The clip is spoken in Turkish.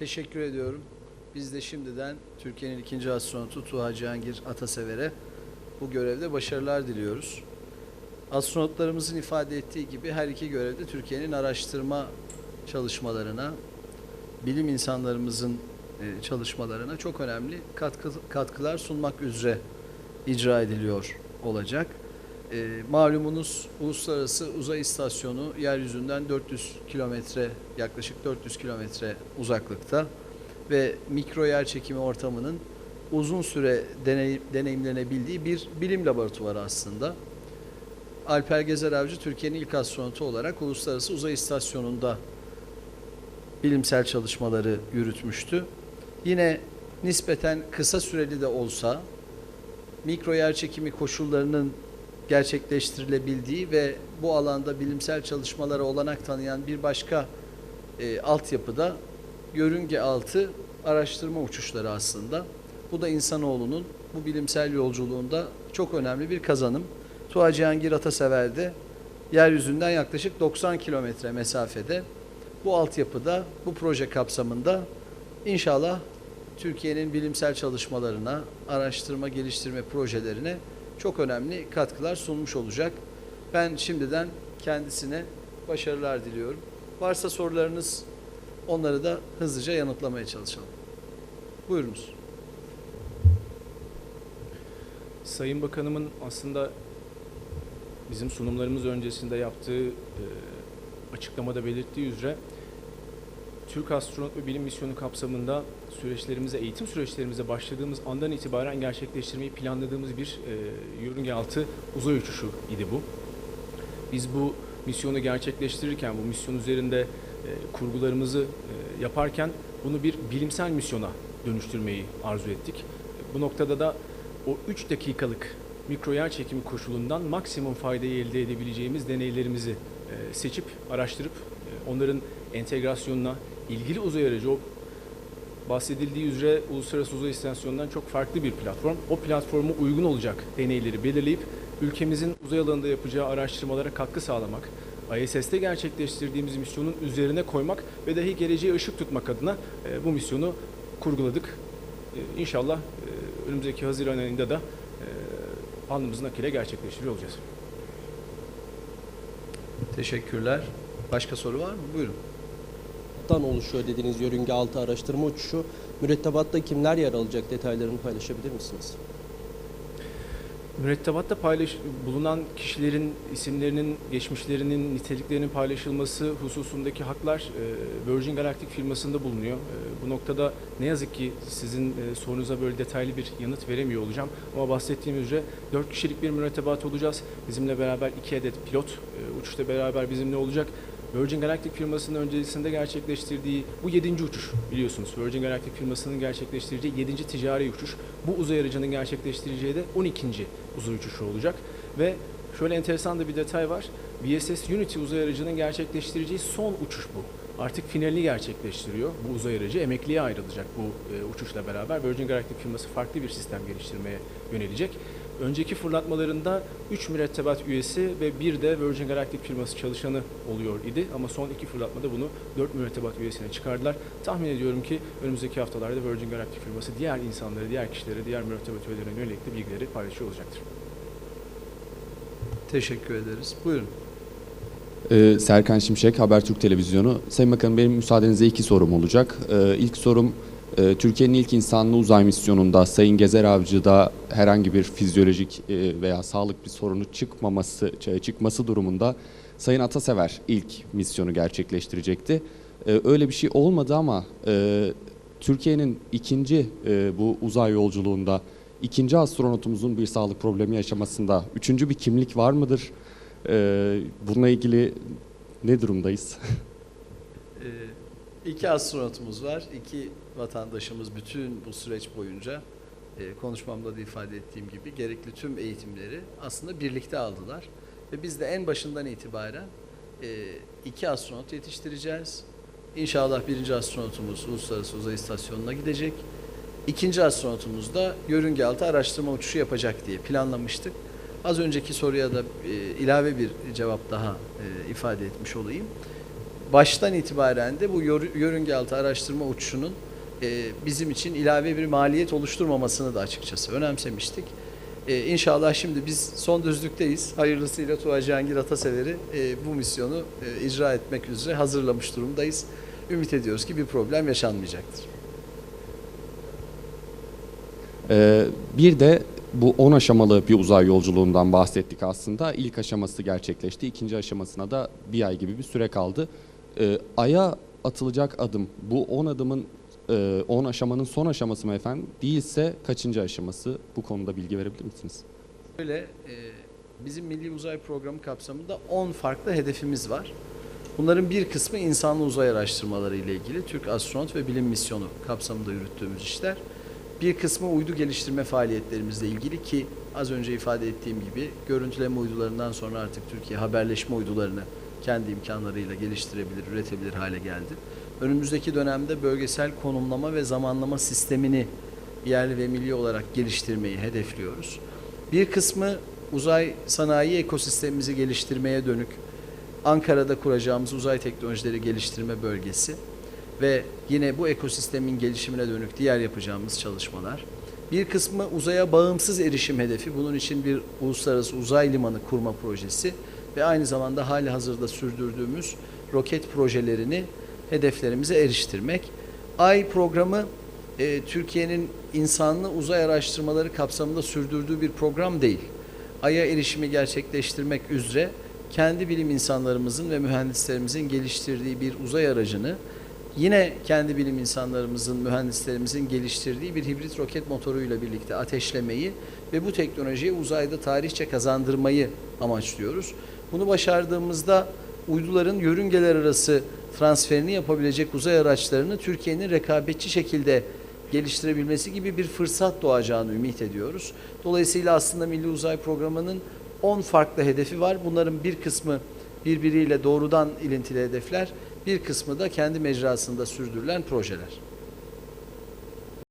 Teşekkür ediyorum. Biz de şimdiden Türkiye'nin ikinci astronotu Tuğha Cihangir Atasever'e bu görevde başarılar diliyoruz. Astronotlarımızın ifade ettiği gibi her iki görevde Türkiye'nin araştırma çalışmalarına, bilim insanlarımızın e, çalışmalarına çok önemli katkı, katkılar sunmak üzere icra ediliyor olacak. E, malumunuz Uluslararası Uzay İstasyonu yeryüzünden 400 kilometre yaklaşık 400 kilometre uzaklıkta ve mikro yer çekimi ortamının uzun süre deney, deneyimlenebildiği bir bilim laboratuvarı aslında. Alper Gezer Avcı Türkiye'nin ilk astronotu olarak Uluslararası Uzay İstasyonu'nda bilimsel çalışmaları yürütmüştü. Yine nispeten kısa süreli de olsa mikro yer çekimi koşullarının gerçekleştirilebildiği ve bu alanda bilimsel çalışmalara olanak tanıyan bir başka e, altyapıda yörünge altı araştırma uçuşları aslında. Bu da insanoğlunun bu bilimsel yolculuğunda çok önemli bir kazanım. Tuğha Cihangir Atasever'de yeryüzünden yaklaşık 90 kilometre mesafede bu altyapıda, bu proje kapsamında inşallah Türkiye'nin bilimsel çalışmalarına, araştırma geliştirme projelerine çok önemli katkılar sunmuş olacak. Ben şimdiden kendisine başarılar diliyorum. Varsa sorularınız onları da hızlıca yanıtlamaya çalışalım. Buyurunuz. Sayın Bakanımın aslında bizim sunumlarımız öncesinde yaptığı e, açıklamada belirttiği üzere Türk Astronot ve Bilim Misyonu kapsamında süreçlerimize, eğitim süreçlerimize başladığımız andan itibaren gerçekleştirmeyi planladığımız bir e, yörünge altı uzay uçuşu idi bu. Biz bu misyonu gerçekleştirirken, bu misyon üzerinde e, kurgularımızı e, yaparken bunu bir bilimsel misyona dönüştürmeyi arzu ettik. Bu noktada da o 3 dakikalık mikro yer çekimi koşulundan maksimum faydayı elde edebileceğimiz deneylerimizi e, seçip, araştırıp e, onların entegrasyonuna, ilgili uzay aracı o bahsedildiği üzere Uluslararası Uzay İstasyonu'ndan çok farklı bir platform. O platforma uygun olacak deneyleri belirleyip ülkemizin uzay alanında yapacağı araştırmalara katkı sağlamak, ISS'te gerçekleştirdiğimiz misyonun üzerine koymak ve dahi geleceğe ışık tutmak adına e, bu misyonu kurguladık. E, İnşallah e, önümüzdeki Haziran ayında da e, alnımızın akıyla gerçekleştiriyor olacağız. Teşekkürler. Başka soru var mı? Buyurun. Dan oluşuyor dediğiniz yörünge altı araştırma uçuşu. Mürettebatta kimler yer alacak detaylarını paylaşabilir misiniz? Mürettebatta paylaş bulunan kişilerin isimlerinin, geçmişlerinin, niteliklerinin paylaşılması hususundaki haklar e, Virgin Galactic firmasında bulunuyor. E, bu noktada ne yazık ki sizin e, sorunuza böyle detaylı bir yanıt veremiyor olacağım. Ama bahsettiğim üzere 4 kişilik bir mürettebat olacağız. Bizimle beraber 2 adet pilot e, uçuşta beraber bizimle olacak. Virgin Galactic firmasının öncesinde gerçekleştirdiği bu 7. uçuş biliyorsunuz. Virgin Galactic firmasının gerçekleştireceği 7. ticari uçuş. Bu uzay aracının gerçekleştireceği de 12. uzay uçuşu olacak. Ve şöyle enteresan da bir detay var. VSS Unity uzay aracının gerçekleştireceği son uçuş bu. Artık finalini gerçekleştiriyor bu uzay aracı. Emekliye ayrılacak bu e, uçuşla beraber. Virgin Galactic firması farklı bir sistem geliştirmeye yönelecek. Önceki fırlatmalarında 3 mürettebat üyesi ve bir de Virgin Galactic firması çalışanı oluyor idi. Ama son iki fırlatmada bunu 4 mürettebat üyesine çıkardılar. Tahmin ediyorum ki önümüzdeki haftalarda Virgin Galactic firması diğer insanları, diğer kişileri, diğer mürettebat üyelerine yönelik de bilgileri paylaşıyor olacaktır. Teşekkür ederiz. Buyurun. Ee, Serkan Şimşek, Habertürk Televizyonu. Sayın Bakanım benim müsaadenizle iki sorum olacak. Ee, ilk sorum Türkiye'nin ilk insanlı uzay misyonunda Sayın Gezer Avcı'da herhangi bir fizyolojik e, veya sağlık bir sorunu çıkmaması çıkması durumunda Sayın Atasever ilk misyonu gerçekleştirecekti. Ee, öyle bir şey olmadı ama e, Türkiye'nin ikinci e, bu uzay yolculuğunda ikinci astronotumuzun bir sağlık problemi yaşamasında üçüncü bir kimlik var mıdır? Ee, bununla ilgili ne durumdayız? İki astronotumuz var. iki vatandaşımız bütün bu süreç boyunca e, konuşmamda da ifade ettiğim gibi gerekli tüm eğitimleri aslında birlikte aldılar. Ve biz de en başından itibaren e, iki astronot yetiştireceğiz. İnşallah birinci astronotumuz Uluslararası Uzay İstasyonu'na gidecek. İkinci astronotumuz da yörünge altı araştırma uçuşu yapacak diye planlamıştık. Az önceki soruya da e, ilave bir cevap daha e, ifade etmiş olayım. Baştan itibaren de bu yör- yörünge altı araştırma uçuşunun e, bizim için ilave bir maliyet oluşturmamasını da açıkçası önemsemiştik. E, inşallah şimdi biz son düzlükteyiz. Hayırlısıyla Tuğha Cihangir Atasever'i e, bu misyonu e, icra etmek üzere hazırlamış durumdayız. Ümit ediyoruz ki bir problem yaşanmayacaktır. Ee, bir de bu 10 aşamalı bir uzay yolculuğundan bahsettik aslında. İlk aşaması gerçekleşti. İkinci aşamasına da bir ay gibi bir süre kaldı. Ee, Ay'a atılacak adım bu 10 adımın e, 10 aşamanın son aşaması mı efendim? Değilse kaçıncı aşaması? Bu konuda bilgi verebilir misiniz? Böyle e, bizim Milli Uzay Programı kapsamında 10 farklı hedefimiz var. Bunların bir kısmı insanlı uzay araştırmaları ile ilgili Türk Astronot ve Bilim Misyonu kapsamında yürüttüğümüz işler. Bir kısmı uydu geliştirme faaliyetlerimizle ilgili ki az önce ifade ettiğim gibi görüntüleme uydularından sonra artık Türkiye haberleşme uydularını kendi imkanlarıyla geliştirebilir, üretebilir hale geldi. Önümüzdeki dönemde bölgesel konumlama ve zamanlama sistemini yerli ve milli olarak geliştirmeyi hedefliyoruz. Bir kısmı uzay sanayi ekosistemimizi geliştirmeye dönük Ankara'da kuracağımız uzay teknolojileri geliştirme bölgesi ve yine bu ekosistemin gelişimine dönük diğer yapacağımız çalışmalar. Bir kısmı uzaya bağımsız erişim hedefi. Bunun için bir uluslararası uzay limanı kurma projesi ve aynı zamanda hali hazırda sürdürdüğümüz roket projelerini hedeflerimize eriştirmek. Ay programı e, Türkiye'nin insanlı uzay araştırmaları kapsamında sürdürdüğü bir program değil. Ay'a erişimi gerçekleştirmek üzere kendi bilim insanlarımızın ve mühendislerimizin geliştirdiği bir uzay aracını yine kendi bilim insanlarımızın, mühendislerimizin geliştirdiği bir hibrit roket motoruyla birlikte ateşlemeyi ve bu teknolojiyi uzayda tarihçe kazandırmayı amaçlıyoruz. Bunu başardığımızda uyduların yörüngeler arası transferini yapabilecek uzay araçlarını Türkiye'nin rekabetçi şekilde geliştirebilmesi gibi bir fırsat doğacağını ümit ediyoruz. Dolayısıyla aslında Milli Uzay Programı'nın 10 farklı hedefi var. Bunların bir kısmı birbiriyle doğrudan ilintili hedefler, bir kısmı da kendi mecrasında sürdürülen projeler.